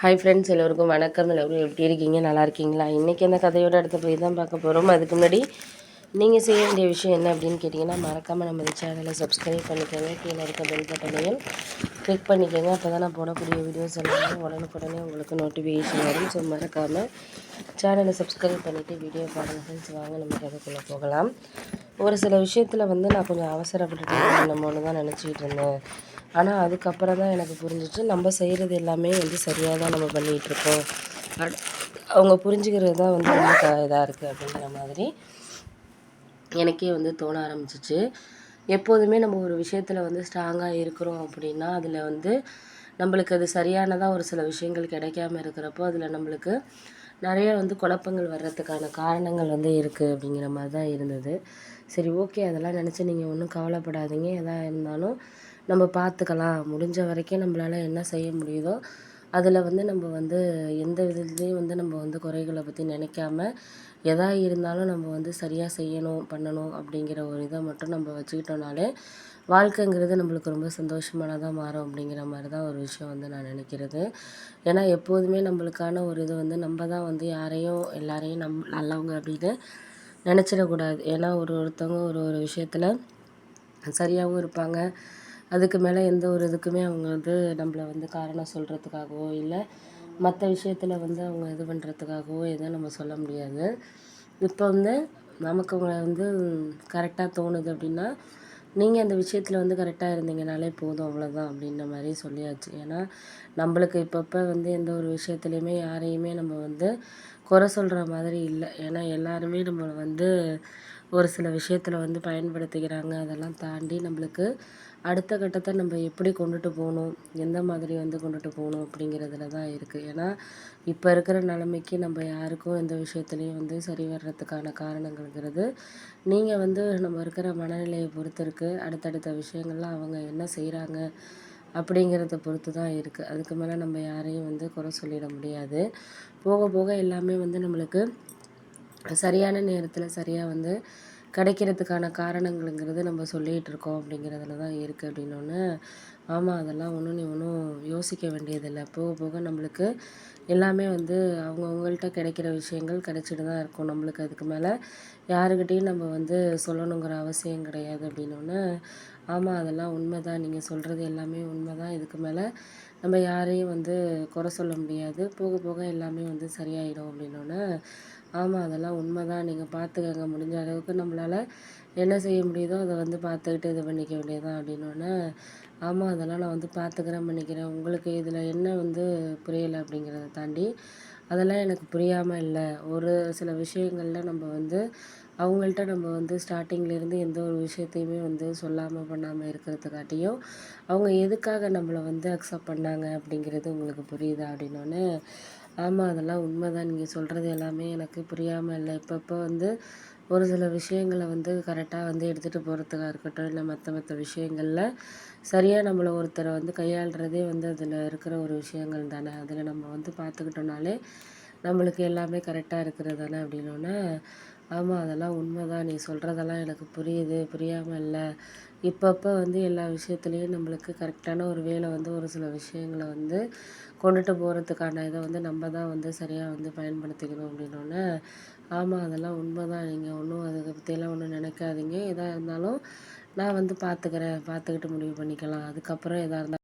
Hi friends எல்லோருக்கும் வணக்கம். எல்லோரும் எப்படி இருக்கீங்க? நல்லா இருக்கீங்களா? இன்றைக்கி அந்த கதையோட அடுத்த போய் தான் பார்க்க போகிறோம் அதுக்கு முன்னாடி நீங்கள் செய்ய வேண்டிய விஷயம் என்ன அப்படின்னு கேட்டிங்கன்னா மறக்காமல் நம்ம இந்த சேனலை சப்ஸ்கிரைப் பண்ணிக்கோங்க. கீழே இருக்க பெல் பட்டனையும் கிளிக் பண்ணிக்கோங்க. அப்போ தான் நான் போடக்கூடிய வீடியோஸ் எல்லாமே உடனுக்குடனே உங்களுக்கு நோட்டிஃபிகேஷன் வரும். ஸோ மறக்காமல் சேனலை சப்ஸ்கிரைப் பண்ணிவிட்டு வீடியோ பாருங்கள் ஃப்ரெண்ட்ஸ் வாங்க நம்ம கதைக்குள்ளே போகலாம். ஒரு சில விஷயத்தில் வந்து நான் கொஞ்சம் அவசரப்பட்டுட்டு ஒன்று தான் நினச்சிக்கிட்டு இருந்தேன். ஆனால் அதுக்கப்புறம் தான் எனக்கு புரிஞ்சிச்சு. நம்ம செய்கிறது எல்லாமே வந்து சரியாக தான் நம்ம பண்ணிகிட்ருக்கோம் அவங்க புரிஞ்சுக்கிறது தான் வந்து ரொம்ப க இதாக இருக்குது அப்படிங்கிற மாதிரி எனக்கே வந்து தோண ஆரம்பிச்சிச்சு. எப்போதுமே நம்ம ஒரு விஷயத்தில் வந்து ஸ்ட்ராங்காக இருக்கிறோம் அப்படின்னா அதில் வந்து நம்மளுக்கு அது சரியானதாக ஒரு சில விஷயங்கள் கிடைக்காம இருக்கிறப்போ அதில் நம்மளுக்கு நிறைய வந்து குழப்பங்கள் வர்றதுக்கான காரணங்கள் வந்து இருக்குது அப்படிங்கிற மாதிரி தான் இருந்தது. சரி ஓகே. அதெல்லாம் நினச்சி நீங்கள் ஒன்றும் கவலைப்படாதீங்க. எதாக இருந்தாலும் நம்ம பார்த்துக்கலாம் முடிஞ்ச வரைக்கும் நம்மளால் என்ன செய்ய முடியுதோ அதில் வந்து நம்ம வந்து எந்த விதத்துலேயும் வந்து நம்ம வந்து குறைகளை பற்றி நினைக்காம எதா இருந்தாலும் நம்ம வந்து சரியாக செய்யணும் பண்ணணும் அப்படிங்கிற ஒரு இதை மட்டும் நம்ம வச்சுக்கிட்டோம்னாலே வாழ்க்கைங்கிறது நம்மளுக்கு ரொம்ப சந்தோஷமானதாக மாறும் அப்படிங்கிற மாதிரி தான் ஒரு விஷயம் வந்து நான் நினைக்கிறது. ஏன்னா எப்போதுமே நம்மளுக்கான ஒரு இது வந்து நம்ம தான் வந்து யாரையும் எல்லாரையும் நம் நல்லவங்க அப்படின்னு நினச்சிடக்கூடாது. ஏன்னா ஒரு ஒருத்தவங்க ஒரு ஒரு விஷயத்தில் சரியாகவும் இருப்பாங்க. அதுக்கு மேலே எந்த ஒரு இதுக்குமே அவங்க வந்து நம்மள வந்து காரணம் சொல்கிறதுக்காகவோ இல்லை மற்ற விஷயத்தில் வந்து அவங்க இது பண்ணுறதுக்காகவோ எதுவும் நம்ம சொல்ல முடியாது. இப்போ வந்து நமக்கு உங்களை வந்து கரெக்டாக தோணுது அப்படின்னா நீங்கள் அந்த விஷயத்தில் வந்து கரெக்டாக இருந்தீங்கனாலே போதும் அவ்வளோதான் அப்படின்ற மாதிரி சொல்லியாச்சு. ஏன்னா நம்மளுக்கு இப்பப்போ வந்து எந்த ஒரு விஷயத்துலையுமே யாரையுமே நம்ம வந்து குறை சொல்கிற மாதிரி இல்லை. ஏன்னா எல்லாருமே நம்மளை வந்து ஒரு சில விஷயத்தில் வந்து பயன்படுத்திக்கிறாங்க. அதெல்லாம் தாண்டி நம்மளுக்கு அடுத்த கட்டத்தை நம்ம எப்படி கொண்டுட்டு போகணும்? எந்த மாதிரி வந்து கொண்டுட்டு போகணும் அப்படிங்கிறதுல தான் இருக்குது ஏன்னா இப்போ இருக்கிற நிலமைக்கு நம்ம யாருக்கும் எந்த விஷயத்துலையும் வந்து சரி வர்றதுக்கான காரணங்கள்ங்கிறது நீங்கள் வந்து நம்ம இருக்கிற மனநிலையை பொறுத்து இருக்குது அடுத்தடுத்த விஷயங்கள்லாம் அவங்க என்ன செய்கிறாங்க அப்படிங்கிறத பொறுத்து தான் இருக்குது அதுக்கு மேலே நம்ம யாரையும் வந்து குறை சொல்லிட முடியாது. போக போக எல்லாமே வந்து நம்மளுக்கு சரியான நேரத்தில் சரியாக வந்து கிடைக்கிறதுக்கான காரணங்களுங்கிறது நம்ம சொல்லிகிட்டு இருக்கோம் அப்படிங்கிறதுல தான் இருக்குது அப்படின்னோடனே ஆமாம் அதெல்லாம் ஒன்றும் நீ ஒன்றும் யோசிக்க வேண்டியதில்லை. போக போக நம்மளுக்கு எல்லாமே வந்து அவங்கவுங்கள்ட்ட கிடைக்கிற விஷயங்கள் கிடைச்சிட்டு தான் இருக்கும். நம்மளுக்கு அதுக்கு மேலே யாருக்கிட்டேயும் நம்ம வந்து சொல்லணுங்கிற அவசியம் கிடையாது அப்படின்னோடனே ஆமாம் அதெல்லாம் உண்மை தான் நீங்கள் சொல்கிறது எல்லாமே உண்மை தான் இதுக்கு மேலே நம்ம யாரையும் வந்து குறை சொல்ல முடியாது. போக போக எல்லாமே வந்து சரியாயிடும் அப்படின்னோடனே ஆமாம் அதெல்லாம் உண்மை தான் நீங்கள் பார்த்துக்கங்க முடிஞ்ச அளவுக்கு நம்மளால் என்ன செய்ய முடியுதோ அதை வந்து பார்த்துக்கிட்டு இது பண்ணிக்க வேண்டியதான் அப்படின்னோடனே ஆமாம் அதெல்லாம் நான் வந்து பார்த்துக்கிறேன் பண்ணிக்கிறேன். உங்களுக்கு இதில் என்ன வந்து புரியலை அப்படிங்கிறத தாண்டி அதெல்லாம் எனக்கு புரியாமல் இல்லை. ஒரு சில விஷயங்களில் நம்ம வந்து அவங்கள்ட்ட நம்ம வந்து ஸ்டார்டிங்லேருந்து எந்த ஒரு விஷயத்தையுமே வந்து சொல்லாமல் பண்ணாமல் இருக்கிறதுக்காட்டியும் அவங்க எதுக்காக நம்மளை வந்து அக்செப்ட் பண்ணாங்க அப்படிங்கிறது உங்களுக்கு புரியுதா அப்படின்னோடனே ஆமாம் அதெல்லாம் உண்மை தான் நீங்கள் சொல்கிறது எல்லாமே எனக்கு புரியாமல் இல்லை. இப்பப்போ வந்து ஒரு சில விஷயங்களை வந்து கரெக்டாக வந்து எடுத்துகிட்டு போகிறதுக்காக இருக்கட்டும் இல்லை மற்ற மற்ற விஷயங்களில் சரியாக நம்மளை ஒருத்தரை வந்து கையாளுறதே வந்து அதில் இருக்கிற ஒரு விஷயங்கள் தானே. அதில் நம்ம வந்து பார்த்துக்கிட்டோம்னாலே நம்மளுக்கு எல்லாமே கரெக்டாக இருக்கிறது தானே அப்படின்னோன்னா ஆமாம் அதெல்லாம் உண்மை தான் நீ சொல்கிறதெல்லாம் எனக்கு புரியுது. புரியாமல் இல்லை. இப்பப்போ வந்து எல்லா விஷயத்துலேயும் நம்மளுக்கு கரெக்டான ஒரு வேலை வந்து ஒரு சில விஷயங்களை வந்து கொண்டுட்டு போகிறதுக்கான இதை வந்து நம்ம தான் வந்து சரியாக வந்து பயன்படுத்திக்கணும் அப்படின்னோடனே ஆமாம் அதெல்லாம் உண்மை தான் நீங்கள் ஒன்றும் அதை பற்றியெல்லாம் ஒன்றும் நினைக்காதீங்க. எதாக இருந்தாலும் நான் வந்து பார்த்துக்கிறேன் பார்த்துக்கிட்டு முடிவு பண்ணிக்கலாம். அதுக்கப்புறம் எதாக இருந்தாலும்